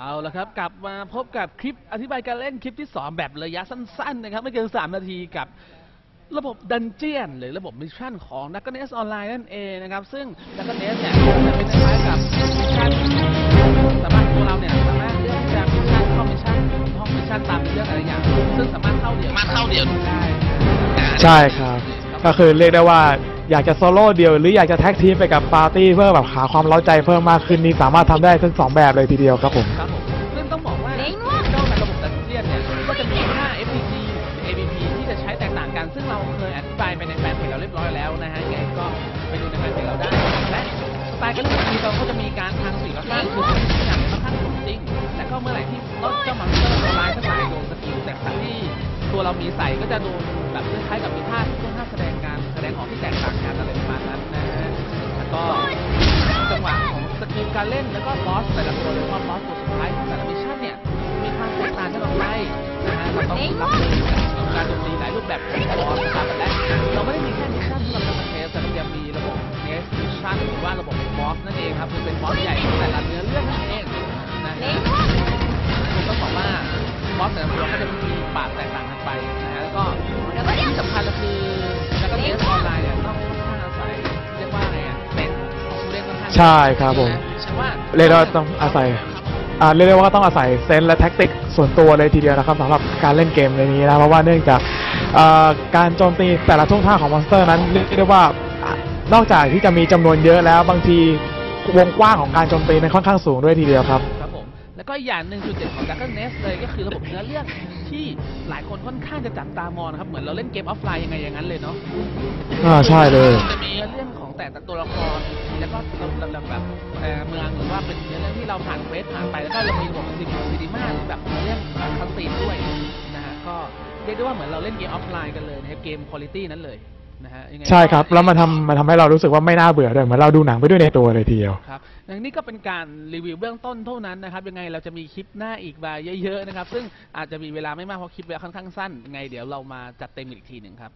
เอาละครับ กลับมาพบกับคลิปอธิบายการเล่นคลิปที่ 2 แบบระยะสั้นๆนะครับ ไม่เกิน 3 นาทีกับระบบดันเจียน หรือระบบมิชชั่นของดักเนสออนไลน์นั่นเองนะครับ ซึ่งดักเนสเนี่ยจะเป็นคล้ายๆกับมิชชั่นสามารถตัวเราเนี่ยสามารถเลือกที่จะมิชชั่นเข้ามิชชั่นห้องมิชชั่นตามเรื่องอะไรอย่าง ซึ่งสามารถเข้าเดียวสามารถเข้าเดี่ยวได้ใช่ครับ ก็คือเรียกได้ว่า อยากจะโซโล่เดียว หรืออยากจะแท็กทีมไปกับปาร์ตี้เพื่อแบบหาความเร้าใจเพิ่มมากขึ้นนี่สามารถทำได้ทั้งสองแบบเลยทีเดียวครับผม ครับผมซึ่งต้องบอกว่าเจ้าในระบบดันเจียนเนี่ย ก็จะมีค่า FPG AVP ที่จะใช้แตกต่างกัน ซึ่งเราเคยอธิบายไปในแฟนเพจเราเรียบร้อยแล้วนะฮะยังไงก็ไปดูในแฟนเพจเราได้ และสไตล์การเล่นของเราก็จะมีการทางสี่ค่อนข้างคือทุกอย่างค่อนข้างสมจริง และก็เมื่อไหร่ที่เราเจ้ามังเตอร์ตัวร้ายทั้งหลายโดนสกิลแตกต่างที่ตัวเรามีใส่ก็จะโดนแบบคล้ายๆกับมีท่าที่ค่อนข้าง การเล่นแล้วก็บอสแต่ละตัวโดยเฉพาะบอสตัวสุดท้ายของแต่ละมิชชั่นเนี่ยมีความแตกต่างกันออกไปนะฮะเราต้องรับมือกับการโจมตีหลายรูปแบบของบอสนะครับและเราไม่ได้มีแค่มิชชั่นที่เราจะมาเทสแต่เรายังมีระบบเทสมิชชั่นหรือว่าระบบบอสนั่นเองครับคือเป็นบอสใหญ่ของแต่ละเนื้อเรื่องนั่นเองนะฮะผมต้องบอกว่าบอสแต่ละตัวก็จะมีปาดแตกต่าง ใช่ครับผมใช่ว่าเรียกได้ว่าต้องอาศัยอ่าเรียกได้ว่าก็ต้องอาศัยเซนส์และแท็กติกส่วนตัวเลยทีเดียวนะครับสำหรับการเล่นเกมในนี้นะเพราะว่าเนื่องจากเอ่อการโจมตีแต่ละท่วงท่าของมอนสเตอร์นั้นเรียกได้ว่าอะนอกจากที่จะมีจำนวนเยอะแล้วบางทีวงกว้างของการโจมตีนั้นค่อนข้างสูงด้วยทีเดียวครับครับผมแล้วก็อีกอย่างหนึ่งจุดเด่นของ Dragon Nest เลยก็คือระบบเนื้อเรื่องที่หลายคนค่อนข้างจะจับตามองนะครับเหมือนเราเล่นเกมออฟไลน์ยังไงอย่างนั้นเลยเนาะอ่าใช่เลยจะมี ที่เราผ่านเควสผ่านไปแล้วก็เรามีระบบซีดีซีดีมาแบบเนื้อเรื่องคัสซีนด้วยนะฮะก็เรียกได้ว่าเหมือนเราเล่นเกมออฟไลน์กันเลยนะครับเกมคุณภาพนั้นเลยนะฮะยังไงก็ใช่ครับ แล้วมันทำมันทำให้เรารู้สึกว่าไม่น่าเบื่อด้วยเหมือนเราดูหนังไปด้วยในตัวเลยทีเดียวครับอย่างนี้ก็เป็นการรีวิวเบื้องต้นเท่านั้นนะครับ ยังไงเราจะมีคลิปหน้าอีกมาเยอะๆนะครับ ซึ่งอาจจะมีเวลาไม่มากเพราะคลิปเวลาค่อนข้างสั้นยังไงเดี๋ยวเรามาจัดเต็มอีกทีหนึ่งครับ